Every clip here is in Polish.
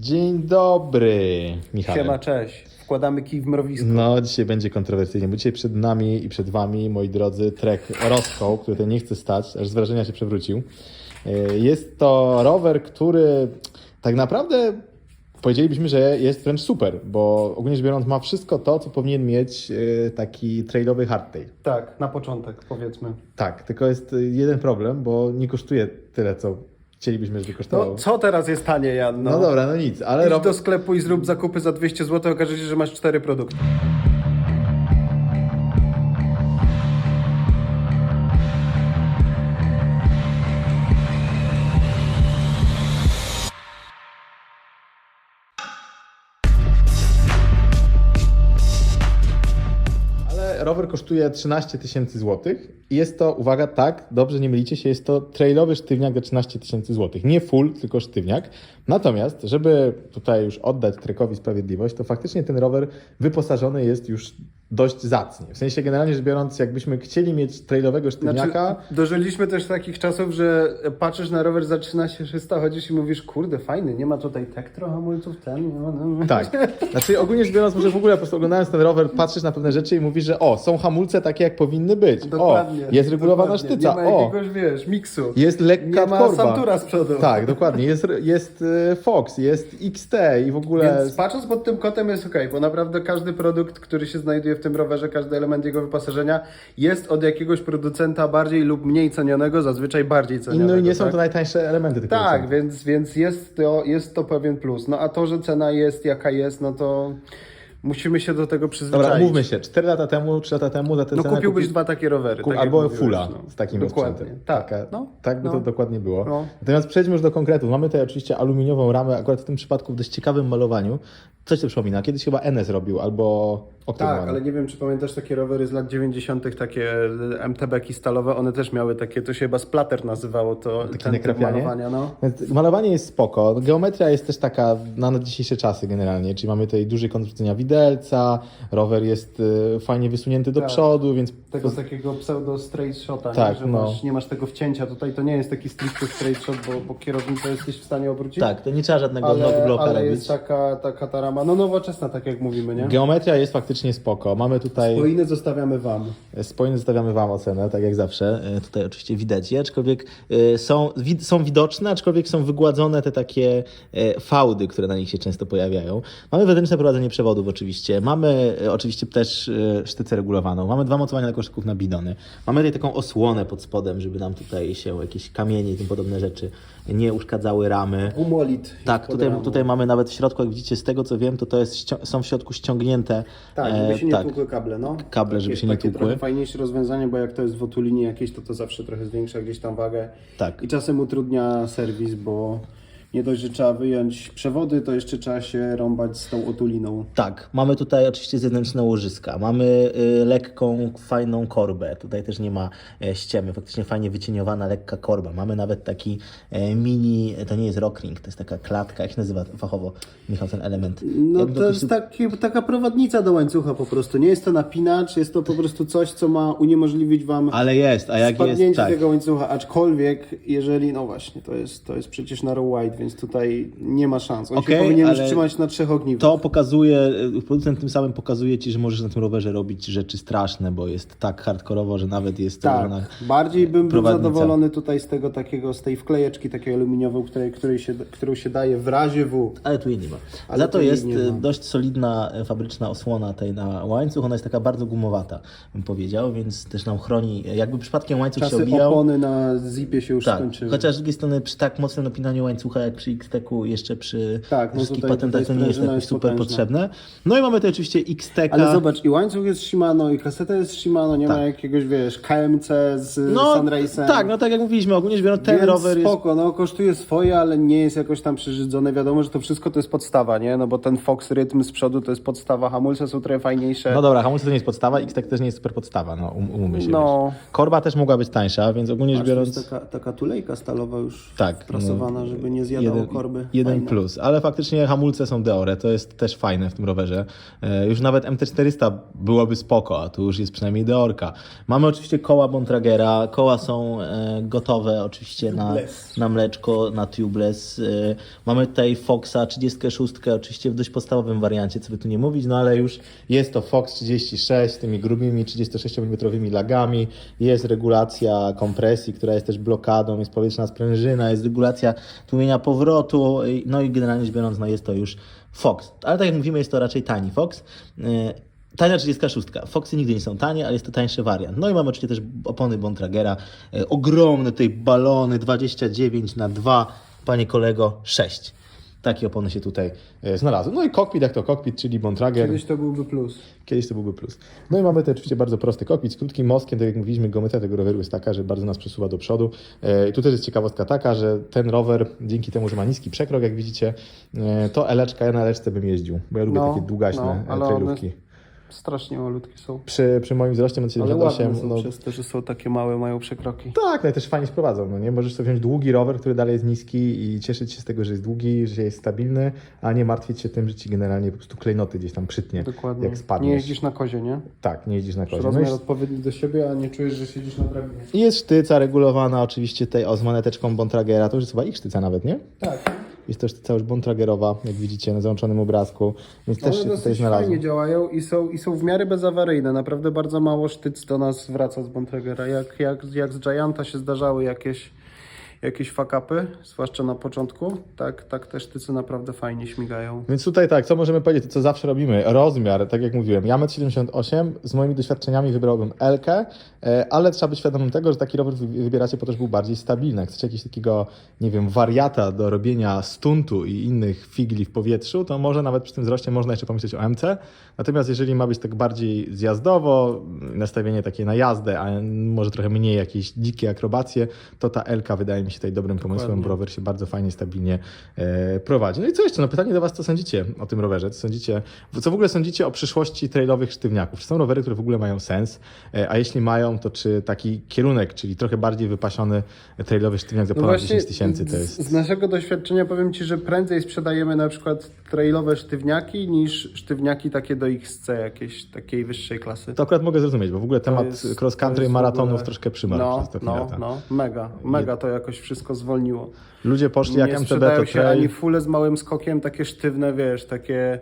Dzień dobry, Michał. Siema, cześć. Wkładamy kij w mrowisko. No, dzisiaj będzie kontrowersyjnie, bo dzisiaj przed nami i przed wami, moi drodzy, trek Roscoe, który tutaj nie chce stać, aż z wrażenia się przewrócił. Yy, Jest to rower, który tak naprawdę powiedzielibyśmy, że jest wręcz super, bo ogólnie rzecz biorąc ma wszystko to, co powinien mieć yy, taki trailowy hardtail. Tak, na początek powiedzmy. Tak, tylko jest jeden problem, bo nie kosztuje tyle, co chcielibyśmy, żeby kosztowało. No, co teraz jest tanie, Jan? No, dobra, no nic, ale Idź rower... do sklepu i zrób zakupy za 200 zł, okaże się, że masz cztery produkty. Rower kosztuje 13 tysięcy złotych i jest to, uwaga, tak, dobrze, nie mylicie się, jest to trailowy sztywniak za 13 tysięcy złotych. Nie full, tylko sztywniak. Natomiast, żeby tutaj już oddać trekowi sprawiedliwość, to faktycznie ten rower wyposażony jest już dość zacnie. W sensie generalnie rzecz biorąc, jakbyśmy chcieli mieć trailowego sztywniaka, Znaczy, dożyliśmy też takich czasów, że patrzysz na rower za 13 300, chodzisz i mówisz, kurde, fajny, nie ma tutaj tektro hamulców, ten... no, no. Tak. Znaczy ogólnie rzecz biorąc, może w ogóle po prostu oglądając ten rower, patrzysz na pewne rzeczy i mówisz, że o, są hamulce takie jak powinny być. Dokładnie. o, jest regulowana dokładnie. sztyca. Nie ma o, jakiegoś, wiesz, miksu. jest lekka Nie ma korba. Santura z przodu. Tak, dokładnie. Jest, jest e, Fox, jest XT i w ogóle... Więc patrząc pod tym kotem jest ok, bo naprawdę każdy produkt, który się znajduje w tym rowerze, każdy element jego wyposażenia jest od jakiegoś producenta bardziej lub mniej cenionego, zazwyczaj bardziej cenionego. no, i nie są tak? to najtańsze elementy tych Tak, więc, więc jest, to, jest to pewien plus. No a to, że cena jest jaka jest, no to musimy się do tego przyzwyczaić. Dobra, mówmy się. 4 lata temu, 3 lata temu za tę No cenę kupiłbyś kupi- dwa takie rowery. Ku- tak albo fulla no. z takim Dokładnie, sprzętem. tak. Taka, no, tak by no. to dokładnie było. No. Natomiast przejdźmy już do konkretów. Mamy tutaj oczywiście aluminiową ramę, akurat w tym przypadku w dość ciekawym malowaniu. Coś to przypomina. Kiedyś chyba NS robił, albo Octane Tak, ale nie wiem, czy pamiętasz takie rowery z lat 90., takie MTB-ki stalowe, one też miały takie, to się chyba splatter nazywało, to ten typ nakrapianie? malowania, no. Malowanie jest spoko. Geometria jest też taka na, dzisiejsze czasy generalnie, czyli mamy tutaj duży kąt wrzucenia widelca, rower jest y, fajnie wysunięty do Tak. przodu, więc Tego takiego pseudo straight shota, Tak, nie? że no. masz, nie masz tego wcięcia. Tutaj to nie jest taki stricte straight shot, bo, bo kierownicę jesteś w stanie obrócić. tak, to nie trzeba żadnego ale, ale robić. jest taka, taka ta rama, no nowoczesna, tak jak mówimy, nie? Geometria jest faktycznie spoko. Mamy tutaj... Spoiny zostawiamy Wam. Spojnie zostawiamy Wam ocenę, tak jak zawsze. E, Tutaj oczywiście widać je, aczkolwiek e, są, wid- są widoczne, aczkolwiek są wygładzone te takie e, fałdy, które na nich się często pojawiają. Mamy wewnętrzne prowadzenie przewodów oczywiście. Mamy e, oczywiście też e, sztycę regulowaną. Mamy dwa mocowania koszyków na bidony. Mamy tutaj taką osłonę pod spodem, żeby nam tutaj się jakieś kamienie i tym podobne rzeczy nie uszkadzały ramy. Gumolit. Tak, tutaj, tutaj mamy nawet w środku, jak widzicie, z tego co wiem, to, to jest, są w środku ściągnięte Tak, e, żeby się nie tak, tłukły kable, no. Kable, żeby Takie- się nie tłukły. trochę fajniejsze rozwiązanie, bo jak to jest w otulinie jakieś, to to zawsze trochę zwiększa gdzieś tam wagę. Tak. I czasem utrudnia serwis, bo nie dość, że trzeba wyjąć przewody, to jeszcze trzeba się rąbać z tą otuliną. Tak, mamy tutaj oczywiście zewnętrzne łożyska, mamy y, lekką, fajną korbę, tutaj też nie ma e, ściemy, faktycznie fajnie wycieniowana, lekka korba. Mamy nawet taki e, mini, to nie jest rockring, to jest taka klatka, jak się nazywa fachowo, Michał, ten element? No Jakby to jest taki, taka prowadnica do łańcucha po prostu. Nie jest to napinacz, jest to po prostu coś, co ma uniemożliwić Wam Ale jest, a jak spadnięcie jest, tak. tego łańcucha, aczkolwiek jeżeli, no właśnie, to jest, to jest przecież narrow wide, więc tutaj nie ma szans. On Okej, się powinien już trzymać na trzech ogniwach. To pokazuje, y, producent tym samym pokazuje Ci, że możesz na tym rowerze robić rzeczy straszne, bo jest tak hardkorowo, że nawet jest to, Tak, na... bardziej bym był zadowolony tutaj z tego takiego, z tej wklejeczki takiej aluminiowej, której, której się, którą się daje w razie W. Ale tu jej nie ma. Ale Za to jest y, dość solidna y, fabryczna osłona tej na łańcuch. Ona jest taka bardzo gumowata, bym powiedział, więc też nam chroni. Jakby przypadkiem łańcuch się Czasy obijał. opony na zipie się już Tak, skończyły. chociaż z drugiej strony przy tak mocnym napinaniu łańcucha jak przy X-Teku, jeszcze przy Tak, no wszystkich patentach, to nie jest jakoś jest super potężna. potrzebne. No i mamy tutaj oczywiście X-Teka. Ale zobacz, i łańcuch jest Shimano, i kaseta jest Shimano, nie Tak. ma jakiegoś, wiesz, KMC z no, Sunrace'em. tak, no tak jak mówiliśmy, ogólnie rzecz biorąc, ten Więc rower jest spoko, no kosztuje swoje, ale nie jest jakoś tam przyrzydzone. Wiadomo, że to wszystko to jest podstawa, nie? No bo ten Fox Rytm z przodu to jest podstawa, hamulce są trochę fajniejsze. No dobra, hamulce to nie jest podstawa, X-Tek też nie jest super podstawa, no um, umówmy się. No. wiesz. Korba też mogła być tańsza, więc ogólnie to biorąc... jest taka, taka tulejka stalowa już Tak, wprasowana, żeby nie zjadać zjadało jeden, korby. jeden Fajne. plus, ale faktycznie hamulce są Deore, to jest też fajne w tym rowerze. E, Już nawet MT400 byłoby spoko, a tu już jest przynajmniej Deorka. Mamy oczywiście koła Bontragera, koła są e, gotowe oczywiście na, na mleczko, na tubeless. E, Mamy tutaj Foxa 36, oczywiście w dość podstawowym wariancie, co by tu nie mówić, no ale już jest to Fox 36 z tymi grubymi 36 mm lagami, jest regulacja kompresji, która jest też blokadą, jest powietrzna sprężyna, jest regulacja tłumienia powrotu, no i generalnie rzecz biorąc, no jest to już Fox. Ale tak jak mówimy, jest to raczej tani Fox. Yy, Tania 36. Foxy nigdy nie są tanie, ale jest to tańszy wariant. No i mamy oczywiście też opony Bontragera, yy, ogromne tutaj balony 29 na 2, panie kolego 6. Takie opony się tutaj yy, znalazły. No i kokpit, jak to kokpit, czyli Bontrager. Kiedyś to byłby plus. Kiedyś to byłby plus. No i mamy tutaj oczywiście bardzo prosty kokpit z krótkim mostkiem, tak jak mówiliśmy, geometria tego roweru jest taka, że bardzo nas przesuwa do przodu. E, I tu też jest ciekawostka taka, że ten rower, dzięki temu, że ma niski przekrok, jak widzicie, e, to eleczka, ja na eleczce bym jeździł, bo ja lubię No, takie długaśne no, e, ale one- trailówki. Strasznie malutkie są. Przy, przy moim wzroście Ale 1,78 ładne są no, przez to, że są takie małe, mają przekroki. tak, no i też fajnie sprowadzą, no nie? Możesz sobie wziąć długi rower, który dalej jest niski i cieszyć się z tego, że jest długi, że jest stabilny, a nie martwić się tym, że ci generalnie po prostu klejnoty gdzieś tam przytnie, Dokładnie. jak spadniesz. Nie jeździsz na kozie, nie? Tak, nie jeździsz na kozie. No Rozmiar i odpowiedni do siebie, a nie czujesz, że siedzisz na drabinie. Jest sztyca regulowana oczywiście o, z maneteczką Bontragera. To już jest chyba ich sztyca nawet, nie? Tak. Jest sztyca już Bontragerowa, jak widzicie na załączonym obrazku. Więc też się tutaj znalazło. fajnie działają i są, i są w miarę bezawaryjne. Naprawdę bardzo mało sztyc do nas wraca z Bontragera. Jak, jak, jak z Gianta się zdarzały jakieś, jakieś fakapy, zwłaszcza na początku, tak, tak te sztycy naprawdę fajnie śmigają. Więc tutaj tak, co możemy powiedzieć, co zawsze robimy? Rozmiar, tak jak mówiłem, ja 1,78 z moimi doświadczeniami wybrałbym L, ale trzeba być świadomym tego, że taki rower wy- wybieracie po to, żeby był bardziej stabilny. Jak chcecie jakiegoś takiego, nie wiem, wariata do robienia stuntu i innych figli w powietrzu, to może nawet przy tym wzroście można jeszcze pomyśleć o MC. Natomiast jeżeli ma być tak bardziej zjazdowo, nastawienie takie na jazdę, a może trochę mniej jakieś dzikie akrobacje, to ta L wydaje mi się tutaj dobrym pomysłem, bo rower się bardzo fajnie, stabilnie e, prowadzi. No i co jeszcze? No pytanie do Was, co sądzicie o tym rowerze? Co sądzicie, co w ogóle sądzicie o przyszłości trailowych sztywniaków? Czy są rowery, które w ogóle mają sens? E, a jeśli mają, to czy taki kierunek, czyli trochę bardziej wypasiony trailowy sztywniak za ponad 10 tysięcy to No jest... z naszego doświadczenia powiem Ci, że prędzej sprzedajemy na przykład trailowe sztywniaki niż sztywniaki takie do XC jakiejś takiej wyższej klasy. To akurat mogę zrozumieć, bo w ogóle temat jest- cross country maratonów ogóle- troszkę przymarł no, przez ostatnie no, lata. no, mega, mega to jakoś wszystko zwolniło. Ludzie poszli jak MTB sprzedają to się trail. ani fule z małym skokiem, takie sztywne, wiesz, takie...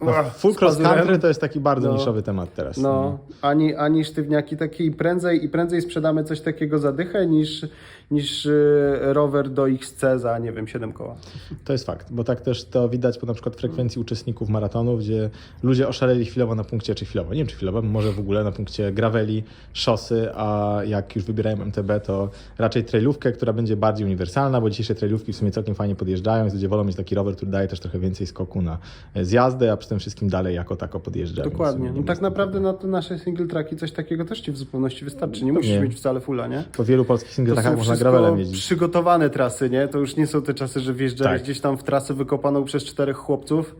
No, full cross country to jest taki bardzo No. niszowy temat teraz. No, ani, ani sztywniaki takie i prędzej, i prędzej sprzedamy coś takiego za dychę niż, niż y, rower do XC za, nie wiem, 7 koła. To jest fakt, bo tak też to widać po na przykład frekwencji uczestników maratonu, gdzie ludzie oszaleli chwilowo na punkcie, czy chwilowo, nie wiem czy chwilowo, może w ogóle na punkcie graveli, szosy, a jak już wybierają MTB, to raczej trailówkę, która będzie bardziej uniwersalna, bo dzisiejsze trailówki w sumie całkiem fajnie podjeżdżają, więc ludzie wolą mieć taki rower, który daje też trochę więcej skoku na e, zjazdę, a przy tym wszystkim dalej jako tako podjeżdża. Dokładnie. No tak naprawdę na te nasze single tracki coś takiego też Ci w zupełności wystarczy. Nie musisz Pewnie. mieć wcale fulla, nie? Po wielu polskich To singletach są można wszystko przygotowane trasy, nie? To już nie są te czasy, że wjeżdżałeś Tak. gdzieś tam w trasę wykopaną przez czterech chłopców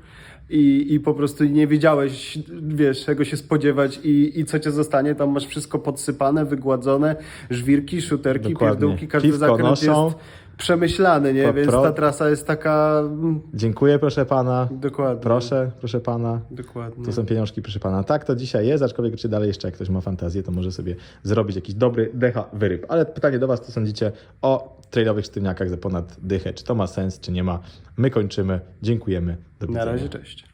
i, i po prostu nie wiedziałeś, wiesz, czego się spodziewać i, i co cię zostanie. Tam masz wszystko podsypane, wygładzone, żwirki, szuterki, Dokładnie. pierdółki, każdy Piwko zakręt noszą. jest przemyślany, nie? Więc pro- ta trasa jest taka... mm, Dziękuję proszę pana. Dokładnie. Proszę, proszę pana. Dokładnie. To są pieniążki, proszę pana. Tak to dzisiaj jest, aczkolwiek czy dalej jeszcze jak ktoś ma fantazję, to może sobie zrobić jakiś dobry decha wyryb. Ale pytanie do was, co sądzicie o trailowych sztywniakach za ponad dychę? Czy to ma sens, czy nie ma? My kończymy. Dziękujemy. Do Na razie, cześć.